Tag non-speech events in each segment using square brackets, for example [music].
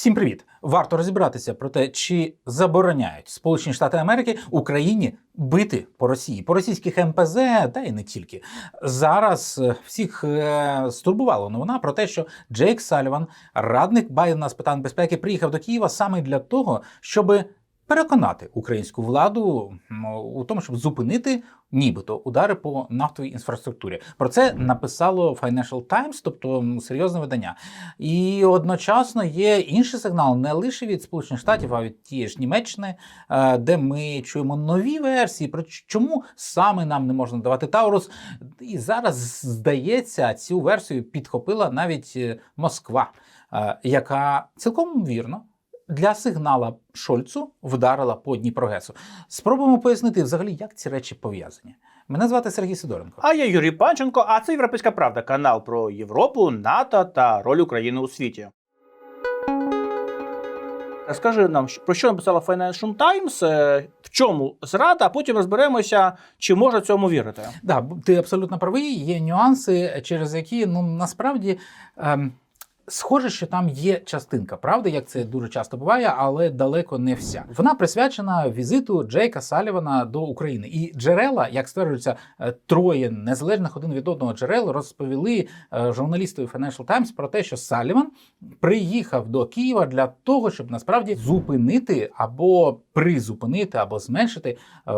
Всім привіт! Варто розібратися про те, чи забороняють Сполучені Штати Америки Україні бити по Росії, по російських МПЗ, та й не тільки. Зараз е, всіх е, стурбувала новина про те, що Джейк Саліван, радник Байдена з питань безпеки, приїхав до Києва саме для того, щоб переконати українську владу у тому, щоб зупинити нібито удари по нафтовій інфраструктурі. Про це написало Financial Times, тобто серйозне видання. І одночасно є інший сигнал не лише від Сполучених Штатів, а від тієї ж Німеччини, е, де ми чуємо нові версії про чому саме нам не можна давати Таурус. І зараз здається, цю версію підхопила навіть е, Москва, е, яка цілком вірно. Для сигнала Шольцу вдарила по Дніпрогесу. Спробуємо пояснити взагалі, як ці речі пов'язані. Мене звати Сергій Сидоренко. А я Юрій Панченко, а це Європейська Правда, канал про Європу, НАТО та роль України у світі. Розкажи нам, про що написала Financial Times, е, в чому зрада, а потім розберемося, чи можна цьому вірити. Да, ти абсолютно правий. Є нюанси, через які ну насправді. Ем... Схоже, що там є частинка правди, як це дуже часто буває, але далеко не вся. Вона присвячена візиту Джейка Салівана до України. І джерела, як стверджується, е, троє незалежних один від одного джерел розповіли е, журналістові Financial Times про те, що Саліван приїхав до Києва для того, щоб насправді зупинити або призупинити, або зменшити е,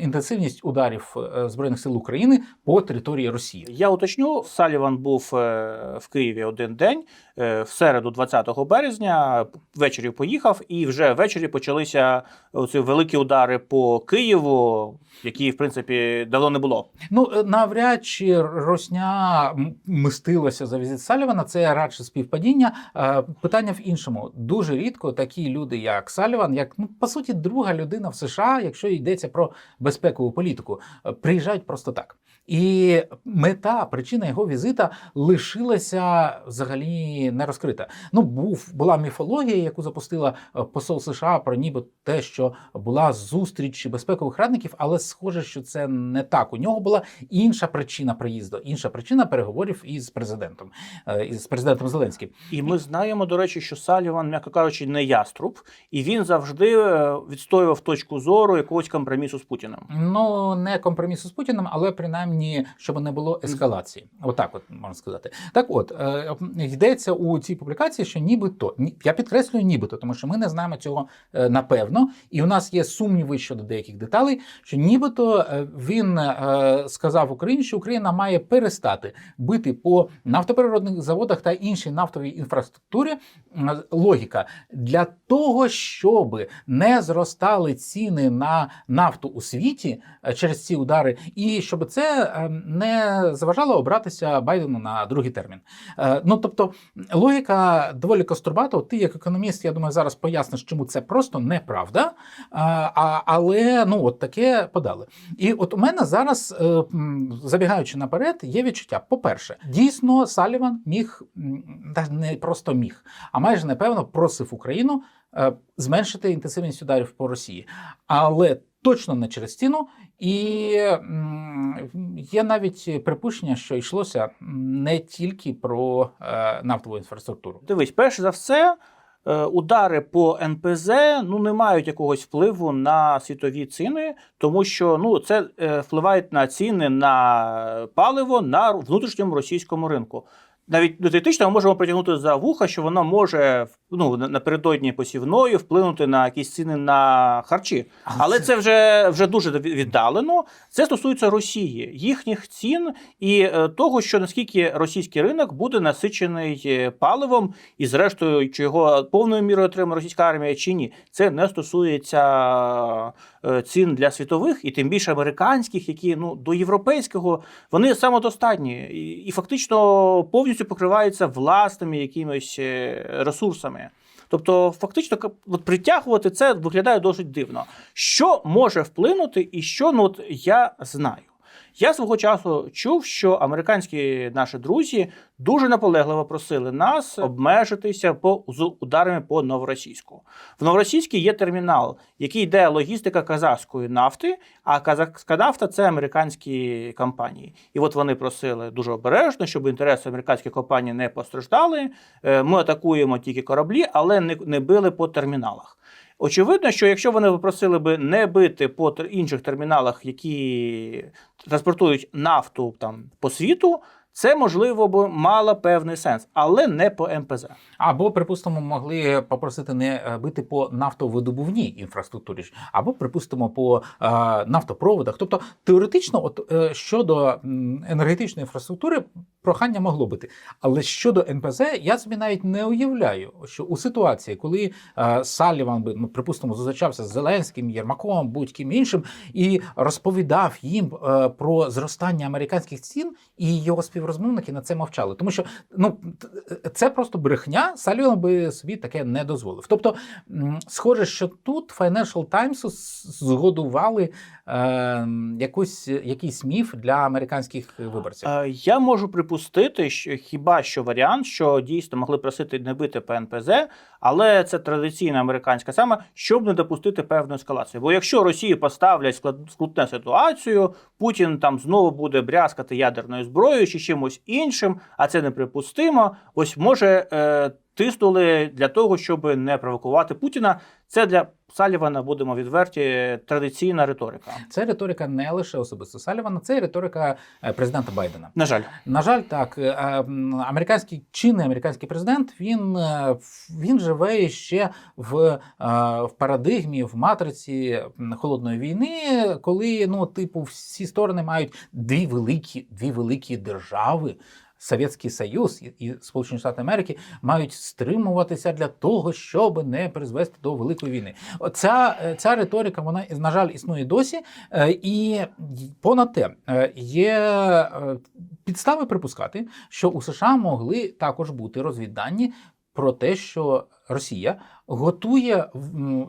інтенсивність ударів збройних сил України по території Росії. Я уточню, Саліван був в Києві один день, е, в середу, 20 березня, ввечері поїхав, і вже ввечері почалися оці великі удари по Києву, які, в принципі, давно не було. Ну е, навряд чи Росня м- мстилася за візит Салівана. Це радше співпадіння. Е, Питання в іншому. Дуже рідко такі люди, як Саліван, як ну по суті друга людина в США, якщо йдеться про безпекову політику, приїжджають просто так. І мета, причина його візита лишилася взагалі не розкрита. Ну, був була міфологія, яку запустила е, посол США про ніби те, що була зустріч безпекових радників, але схоже, що це не так. У нього була інша причина приїзду, інша причина переговорів із президентом, е, із президентом Зеленським. І ми знаємо, до речі, що Саліван, м'яко кажучи, не яструб, і він завжди е, відстоював точку зору якогось компромісу з Путіним. Ну не компромісу з Путіним, але принаймні, щоб не було ескалації. Отак, от можна сказати. Так, от е, йдеться у цій публікації, що нібито ні- я підкреслюю, нібито, тому що ми не знаємо цього е, напевно, і у нас є сумніви щодо деяких деталей. Що нібито е, він сказав Україні, що Україна має перестати бити по нафтопереробних заводах та іншій нафтовій інфраструктурі. Логіка для того, щоб не зростали ціни на нафту у світі через ці удари, і щоб це е, не заважало обратися Байдену на другий термін. Е, Ну тобто логіка доволі кострубата. Ти, як економіст, я думаю, зараз поясниш, чому це просто неправда. А, але ну от таке подали. І от у мене зараз, е, забігаючи наперед, є відчуття. По-перше, дійсно, Саліван міг не просто міг, а майже напевно просив Україну е, зменшити інтенсивність ударів по Росії, але точно не через ціну. І є навіть припущення, що йшлося не тільки про е, нафтову інфраструктуру. Дивись, перш за все, е, удари по НПЗ ну не мають якогось впливу на світові ціни, тому що ну це е, впливає на ціни на паливо на внутрішньому російському ринку. Навіть до теоретично ми можемо притягнути за вуха, що вона може ну, напередодні посівної вплинути на якісь ціни на харчі. Але це вже, вже дуже віддалено. Це стосується Росії, їхніх цін і е, того, що наскільки російський ринок буде насичений е, паливом, і зрештою, чи його повною мірою отримає російська армія чи ні, це не стосується е, цін для світових і тим більше американських, які ну до європейського вони самодостатні і, і фактично повністю покриваються власними якимись е, ресурсами. Тобто, фактично, от притягувати це виглядає досить дивно. Що може вплинути, і що ну от я знаю. Я свого часу чув, що американські наші друзі дуже наполегливо просили нас обмежитися по з ударами по новоросійську. В новоросійській є термінал, який йде логістика казахської нафти, а казахська нафта це американські компанії. І от вони просили дуже обережно, щоб інтереси американських компаній не постраждали. Е, Ми атакуємо тільки кораблі, але не, не били по терміналах. Очевидно, що якщо вони попросили би не бити по інших терміналах, які транспортують нафту там по світу, це можливо б мало певний сенс, але не по МПЗ. Або, припустимо, могли попросити не е, бити по нафтовидобувній інфраструктурі, або, припустимо, по е, нафтопроводах. Тобто, теоретично, от е, щодо енергетичної інфраструктури, прохання могло бути. Але щодо НПЗ, я собі навіть не уявляю, що у ситуації, коли е, Салліван би, ну, припустимо, зустрічався з Зеленським, Єрмаком, будь-ким іншим, і розповідав їм е, про зростання американських цін, і його співрозмовники на це мовчали. Тому що ну це просто брехня. Саліван би собі таке не дозволив. Тобто, схоже, що тут Financial Times згодували е, якусь якийсь міф для американських виборців. Е, Я можу припустити, що хіба що варіант, що дійсно могли просити не бити по НПЗ, але це традиційна американська саме, щоб не допустити певну ескалацію. Бо якщо Росію поставлять склад- скрутну ситуацію, Путін там знову буде брязкати ядерною зброєю чи чимось іншим, а це неприпустимо. Ось може е, тиснули для того, щоб не провокувати Путіна. Це для Салівана, будемо відверті, традиційна риторика. Це риторика не лише особисто Салівана, це риторика е, президента Байдена. На жаль. На жаль, так е, американський чинний американський президент він, е, він живе ще в, е, в парадигмі, в матриці холодної війни, коли ну, типу, всі сторони мають дві великі, дві великі держави. Совєтський Союз і- Сполучені Штати Америки мають стримуватися для того, щоб не призвести до великої війни. Оця ця риторика, вона на жаль існує досі, Е, і понад те е, є е, підстави припускати, що у США могли також бути розвіддані про те, що Росія готує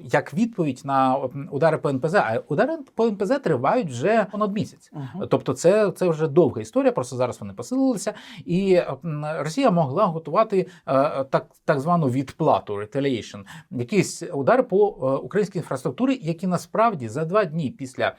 як відповідь на удари по НПЗ, а удари по НПЗ тривають вже понад місяць. Мгм. Тобто, це, це вже довга історія, просто зараз вони посилилися. І Росія могла готувати е, так, так звану відплату retaliation, якісь удари по е, українській інфраструктурі, які насправді за два дні після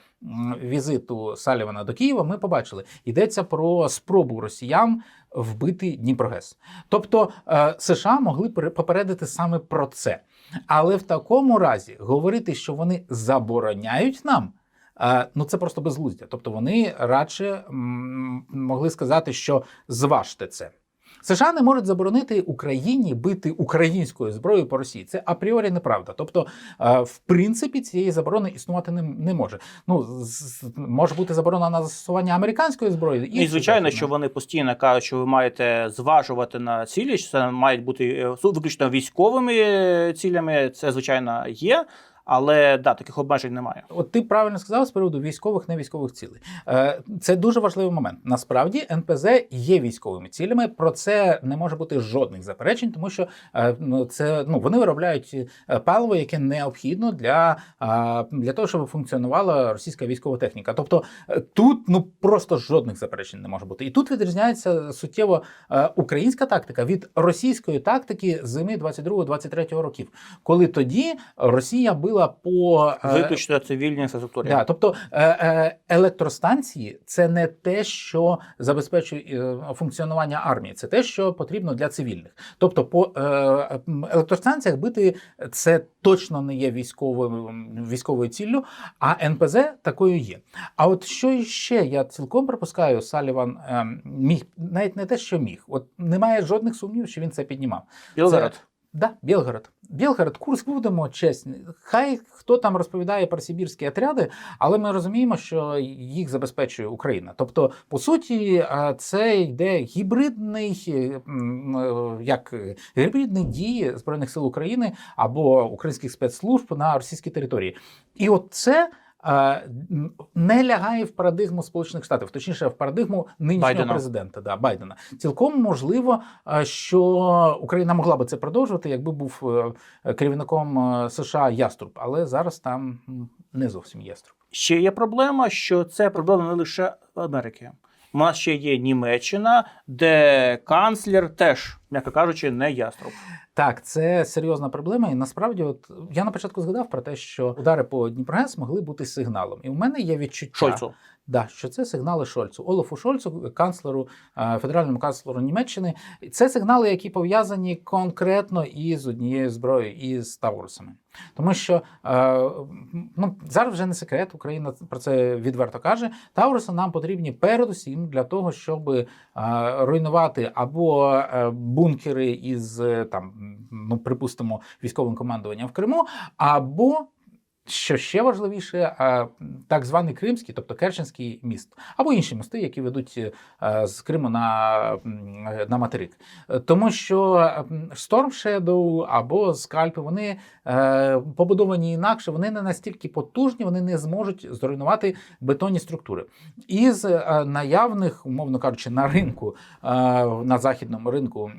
візиту Салівана до Києва ми побачили. Йдеться про спробу росіян вбити Дніпрогес. Тобто е, США могли пере- попередити саме про це. Але в такому разі говорити, що вони забороняють нам. е, Ну, це просто безглуздя. Тобто вони радше могли сказати, що зважте це. США не можуть заборонити Україні бити українською зброєю по Росії. Це апріорі неправда. Тобто, е, в принципі, цієї заборони існувати не, не може. Ну з- може бути заборона на застосування американської зброї. Ну, І звичайно, що вони постійно кажуть, що ви маєте зважувати на цілі, що це мають бути е, виключно військовими е, цілями. Це звичайно є, але да, таких обмежень немає. От ти правильно сказав з приводу військових невійськових цілей. Е, Це дуже важливий момент. Насправді НПЗ є військовими цілями. Про це не може бути жодних заперечень, тому що е, ну, це ну вони виробляють е, паливо, яке необхідно для, для того, щоб функціонувала російська військова техніка. Тобто тут ну просто жодних заперечень не може бути. І тут відрізняється суттєво українська тактика від російської тактики зими 22-23 років, коли тоді Росія била по е, Виключно цивільній інфраструктурі. Да, тобто е, е, електростанції це не те, що забезпечує функціонування армії, це те, що потрібно для цивільних. Тобто, по електростанціях бити це точно не є військовою військовою ціллю, а НПЗ такою є. А от що ще я цілком припускаю, Саліван е, міг навіть не те, що міг. От немає жодних сумнівів, що він це піднімав. Білгород. Це- Да, Білгород. Білгород, Курск, будемо чесні. Хай хто там розповідає про сибірські отряди, але ми розуміємо, що їх забезпечує Україна. Тобто, по суті, це йде гібридний, е, як гібридні дії збройних сил України або українських спецслужб на російській території. І от це. Не лягає в парадигму Сполучених Штатів, точніше, в парадигму нинішнього Байдена. президента да, Байдена. Цілком можливо, що Україна могла би це продовжувати, якби був е, керівником е, США Яструб, але зараз там не зовсім яструб. Ще є проблема, що це проблема не лише Америки. У нас ще є Німеччина, де канцлер теж, м'яко кажучи, не яструб. Так, це серйозна проблема, і насправді, от я на початку згадав про те, що удари по Дніпрогес могли бути сигналом. І в мене є відчуття, Шольцу. Да, що це сигнали Шольцу, Олафу Шольцу, канцлеру, е, федеральному канцлеру Німеччини. Це сигнали, які пов'язані конкретно із однією зброєю, із Таурусами. Тому що е, ну, зараз вже не секрет, Україна про це відверто каже. Тауруси нам потрібні передусім для того, щоб е, руйнувати або бункери із там, ну припустимо, військовим командуванням в Криму, або що ще важливіше, е, так званий Кримський, тобто Керченський міст, або інші мости, які ведуть е, з Криму на, на материк. Е, Тому що Storm Shadow або скальпи вони е, побудовані інакше, вони не настільки потужні, вони не зможуть зруйнувати бетонні структури. Із е, наявних, умовно кажучи, на ринку, е, на західному ринку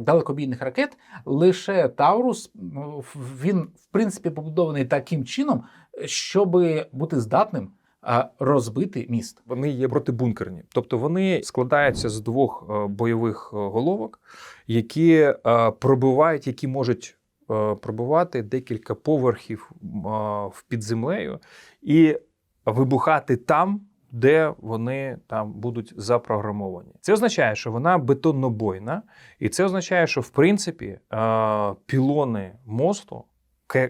далекобійних ракет, лише Таурус він в принципі побудований таким чином, щоб бути здатним розбити міст. Вони є протибункерні, тобто вони складаються з двох е, бойових е, головок, які е, пробивають, які можуть пробивати декілька поверхів під землею і вибухати там. Де вони там будуть запрограмовані, це означає, що вона бетоннобойна, і це означає, що в принципі пілони мосту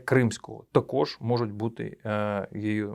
Кримського також можуть бути е, її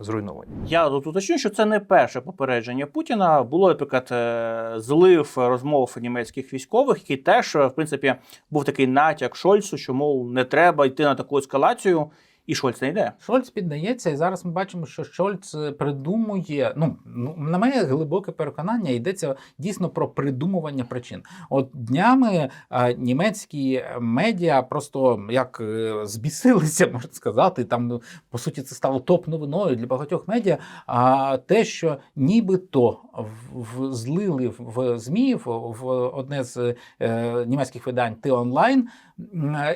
зруйновані. Я тут уточню, що це не перше попередження Путіна. Було, наприклад, е, злив розмов німецьких військових, який теж, е, в принципі, був такий натяк Шольцу, що мов не треба йти на таку ескалацію, і Шольц не йде. Шольц піддається, і зараз ми бачимо, що Шольц е, придумує. Ну ну, на моє глибоке переконання йдеться дійсно про придумування причин. От днями е, німецькі медіа просто як е, збісилися, [laughs] можна сказати. Там ну, по суті це стало топ новиною для багатьох медіа. А те, що нібито в, в злили в ЗМІ в, в одне з е, німецьких видань Ти-онлайн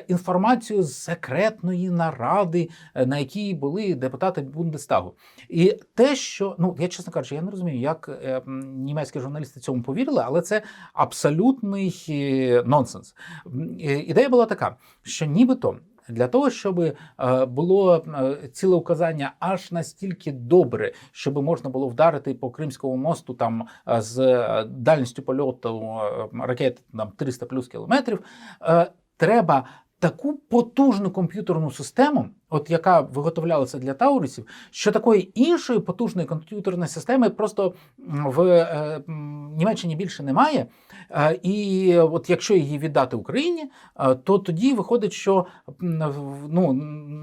інформацію з секретної наради, е, на якій були депутати Бундестагу. І те, що ну я чесно кажучи, я не розумію, як е, німецькі журналісти цьому повірили, але це абсолютний е, нонсенс. Е, Ідея була така, що нібито. Для того, щоб е, було е, ціле указання аж настільки добре, щоб можна було вдарити по Кримському мосту там е, з е, дальністю польоту е, ракети там 300 плюс кілометрів, е, треба таку потужну комп'ютерну систему, от яка виготовлялася для таурисів, що такої іншої потужної комп'ютерної системи просто в е, Німеччині більше немає. Е, І от якщо її віддати Україні, е, то тоді виходить, що ну,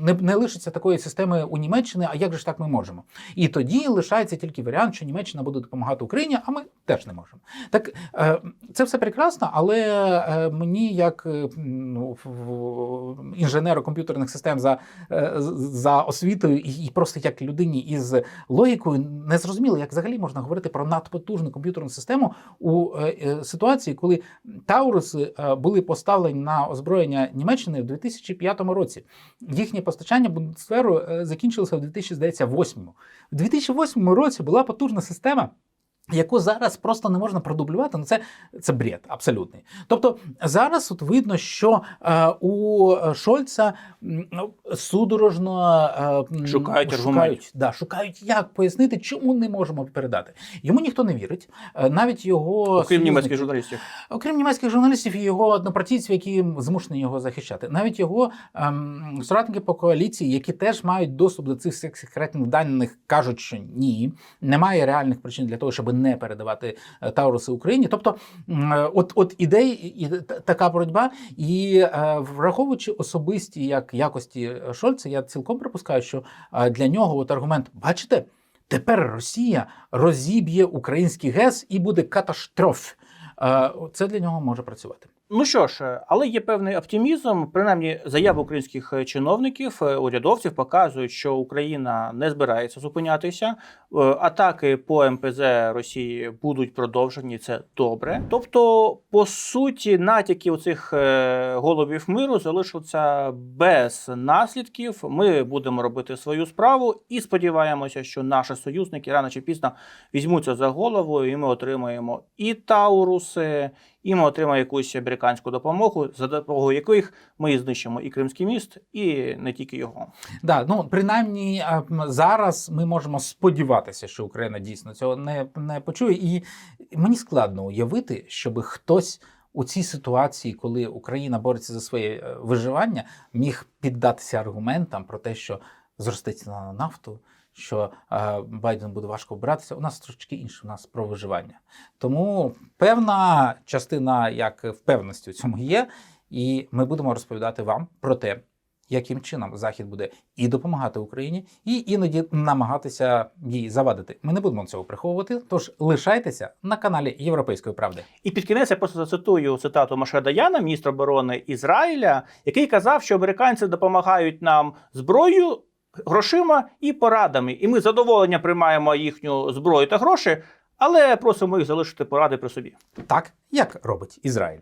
не, не лишиться такої системи у Німеччини, а як же ж так ми можемо? І тоді лишається тільки варіант, що Німеччина буде допомагати Україні, а ми теж не можемо. Так е, це все прекрасно, але е, мені, як е, ну, інженеру комп'ютерних систем за, е, за освітою і, просто як людині із логікою, не зрозуміло, як взагалі можна говорити про надпотужну комп'ютерну систему у е, е, ситуації, коли Тауруси е, були поставлені на озброєння Німеччини в 2005 році. Їхнє постачання Бундесверу е, закінчилося в 2008. В 2008 році була потужна система. Яку зараз просто не можна продублювати, ну це, це бред абсолютний. Тобто зараз от видно, що е, у Шольца ну, судорожно е, Шукають шукають, да, шукають, як пояснити, чому не можемо передати. Йому ніхто не вірить. Е, навіть його Окрім німецьких журналістів. Окрім німецьких журналістів і його однопартійців, які змушені його захищати, навіть його ем, соратники по коаліції, які теж мають доступ до цих секретних даних, кажуть, що ні, немає реальних причин для того, щоб не передавати е, Тауруси Україні. Тобто, е, от, от ідеї і така боротьба, і е, враховуючи особисті як якості Шольца, я цілком припускаю, що для нього от аргумент, бачите. Тепер Росія розіб'є український ГЕС і буде катастроф. Це для нього може працювати. Ну що ж, але є певний оптимізм. Принаймні, заяви українських е, чиновників, е, урядовців показують, що Україна не збирається зупинятися. Е, Атаки по МПЗ Росії будуть продовжені. Це добре. Тобто, по суті, натяки у цих голубів миру залишаться без наслідків. Ми будемо робити свою справу і сподіваємося, що наші союзники рано чи пізно візьмуться за голову, і ми отримаємо і Тауруси, і ми отримаємо якусь американську допомогу, за допомогою яких ми знищимо і Кримський міст, і не тільки його. Да, ну принаймні зараз ми можемо сподіватися, що Україна дійсно цього не, не почує. І мені складно уявити, щоб хтось у цій ситуації, коли Україна бореться за своє е, виживання, міг піддатися аргументам про те, що зросте ціна на нафту. Що е, Байден буде важко обиратися, у нас трошки інше, у нас про виживання. Тому певна частина як впевненості у цьому є, і ми будемо розповідати вам про те, яким чином Захід буде і допомагати Україні, і іноді намагатися їй завадити. Ми не будемо цього приховувати. Тож лишайтеся на каналі Європейської правди. І під кінець я просто зацитую цитату Моше Даяна, міністра оборони Ізраїля, який казав, що американці допомагають нам зброєю, грошима і порадами. І ми з задоволенням приймаємо їхню зброю та гроші, але просимо їх залишити поради при собі. Так як робить Ізраїль.